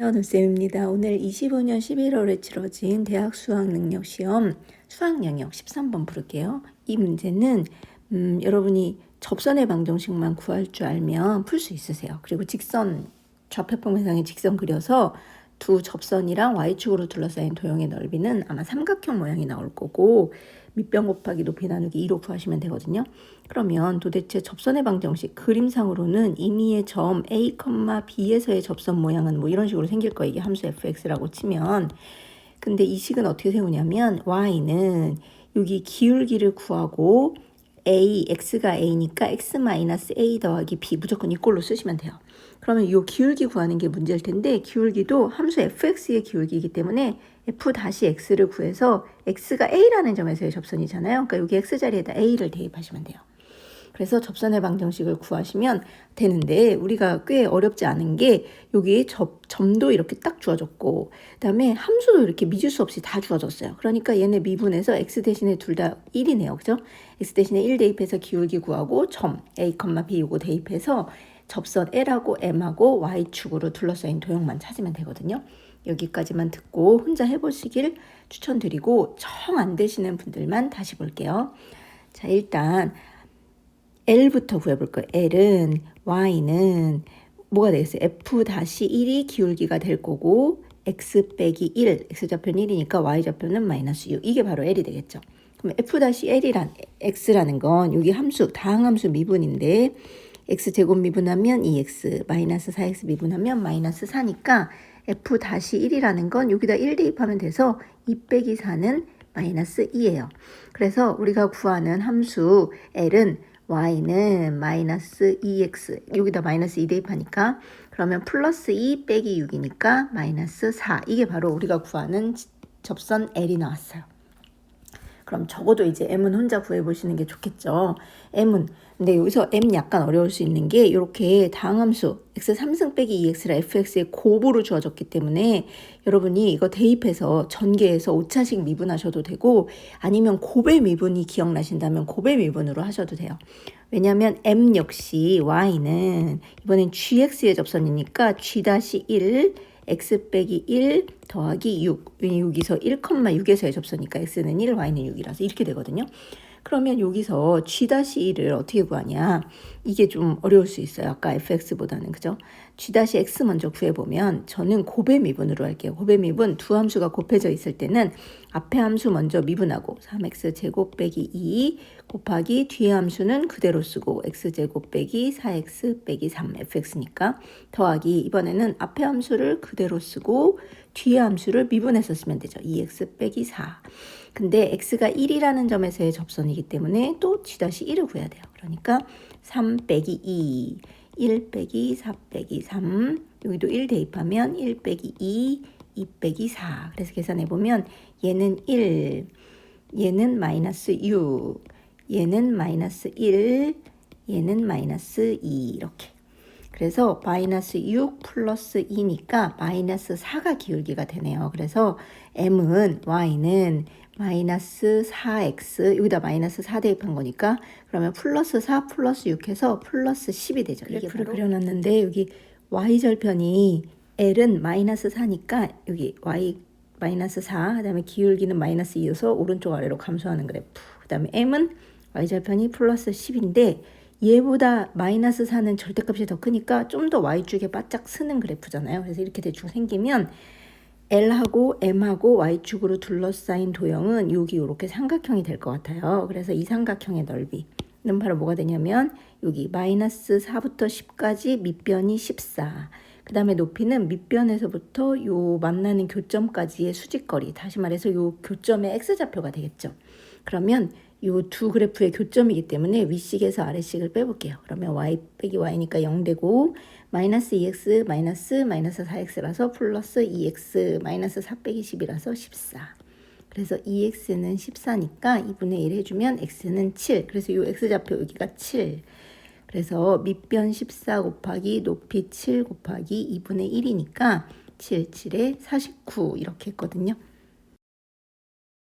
연우쌤입니다. 오늘 25년 11월에 치러진 대학 수학 능력 시험 수학 영역 13번 부를게요. 이 문제는 음, 여러분이 접선의 방정식만 구할 줄 알면 풀 수 있으세요. 그리고 직선 좌표평면상의 직선 그려서 두 접선이랑 y축으로 둘러싸인 도형의 넓이는 아마 삼각형 모양이 나올 거고 밑변 곱하기 높이 나누기 2로 구하시면 되거든요. 그러면 도대체 접선의 방정식 그림상으로는 임의의 점 A, B에서의 접선 모양은 뭐 이런 식으로 생길 거예요. 이게 함수 fx라고 치면 근데 이 식은 어떻게 세우냐면 y는 여기 기울기를 구하고 a, x가 a니까 x-a 더하기 b 무조건 이꼴로 쓰시면 돼요. 그러면 이 기울기 구하는 게 문제일 텐데 기울기도 함수 fx의 기울기이기 때문에 f-x를 구해서 x가 a라는 점에서의 접선이잖아요. 그러니까 여기 x 자리에다 a를 대입하시면 돼요. 그래서 접선의 방정식을 구하시면 되는데 우리가 꽤 어렵지 않은 게 여기 접, 점도 이렇게 딱 주어졌고 그다음에 함수도 이렇게 미지수 없이 다 주어졌어요. 그러니까 얘네 미분해서 x 대신에 둘 다 1이네요. 그죠? x 대신에 1 대입해서 기울기 구하고 점 a, b 요거 대입해서 접선 L하고 M하고 Y축으로 둘러싸인 도형만 찾으면 되거든요. 여기까지만 듣고 혼자 해보시길 추천드리고 정 안 되시는 분들만 다시 볼게요. 자, 일단 L부터 구해볼 거예요. L은 Y는 뭐가 되겠어요? F-1이 기울기가 될 거고 X 빼기 1, X좌표는 1이니까 Y좌표는 마이너스 6. 이게 바로 L이 되겠죠. 그럼 F-L이란 X라는 건 여기 함수, 다항함수 미분인데 x제곱 미분하면 2x, 마이너스 4x 미분하면 마이너스 4니까 f-1이라는 건 여기다 1 대입하면 돼서 2 빼기 4는 마이너스 2예요. 그래서 우리가 구하는 함수 L은 y는 마이너스 2x 여기다 마이너스 2 대입하니까 그러면 플러스 2 빼기 6이니까 마이너스 4 이게 바로 우리가 구하는 접선 L이 나왔어요. 그럼 적어도 이제 m은 혼자 구해보시는 게 좋겠죠. m은 근데 여기서 m 약간 어려울 수 있는 게 이렇게 다항함수 x 3승 빼기 2x라 fx의 곱으로 주어졌기 때문에 여러분이 이거 대입해서 전개해서 오차식 미분하셔도 되고 아니면 곱의 미분이 기억나신다면 곱의 미분으로 하셔도 돼요. 왜냐하면 m 역시 y는 이번엔 gx의 접선이니까 g-1 x 빼기 1 더하기 6. 여기서 1,6에서의 접선이니까 x는 1, y는 6이라서 이렇게 되거든요. 그러면 여기서 g-1을 어떻게 구하냐? 이게 좀 어려울 수 있어요. 아까 fx보다는 그죠? g-x 먼저 구해보면 저는 곱의 미분으로 할게요. 곱의 미분 두 함수가 곱해져 있을 때는 앞에 함수 먼저 미분하고 3x 제곱 빼기 2 곱하기 뒤에 함수는 그대로 쓰고 x 제곱 빼기 4x 빼기 3 fx니까 더하기 이번에는 앞에 함수를 그대로 쓰고 뒤에 함수를 미분해서 쓰면 되죠. 2x 빼기 4. 근데 x가 1이라는 점에서의 접선이기 때문에 또 g-1을 구해야 돼요. 그러니까 3 빼기 2, 1 빼기 4 빼기 3, 여기도 1 대입하면 1 빼기 2, 2 빼기 4. 그래서 계산해보면 얘는 1, 얘는 마이너스 6, 얘는 마이너스 1, 얘는 마이너스 2 이렇게. 그래서 마이너스 6 플러스 2니까 마이너스 4가 기울기가 되네요. 그래서 m은 y는 마이너스 4x 여기다 마이너스 4 대입한 거니까 그러면 플러스 4 플러스 6 해서 플러스 10이 되죠. 그래프를 그려놨는데 여기 y절편이 l은 마이너스 4니까 여기 y 마이너스 4 그 다음에 기울기는 마이너스 2여서 오른쪽 아래로 감소하는 그래프 그 다음에 m은 y절편이 플러스 10인데 얘보다 마이너스 4는 절대값이 더 크니까 좀 더 y축에 바짝 쓰는 그래프잖아요. 그래서 이렇게 대충 생기면 L하고 M하고 Y축으로 둘러싸인 도형은 여기 이렇게 삼각형이 될 것 같아요. 그래서 이 삼각형의 넓이는 바로 뭐가 되냐면 여기 마이너스 4부터 10까지 밑변이 14. 그 다음에 높이는 밑변에서부터 요 만나는 교점까지의 수직거리. 다시 말해서 요 교점의 X좌표가 되겠죠. 그러면 이 두 그래프의 교점이기 때문에 위식에서 아래식을 빼볼게요. 그러면 y 빼기 y니까 0 되고 마이너스 2x 마이너스 마이너스 4x라서 플러스 2x 마이너스 4 빼기 10이라서 14. 그래서 2x는 14니까 2분의 1 해주면 x는 7. 그래서 이 x좌표 여기가 7. 그래서 밑변 14 곱하기 높이 7 곱하기 2분의 1이니까 7, 7에 49 이렇게 했거든요.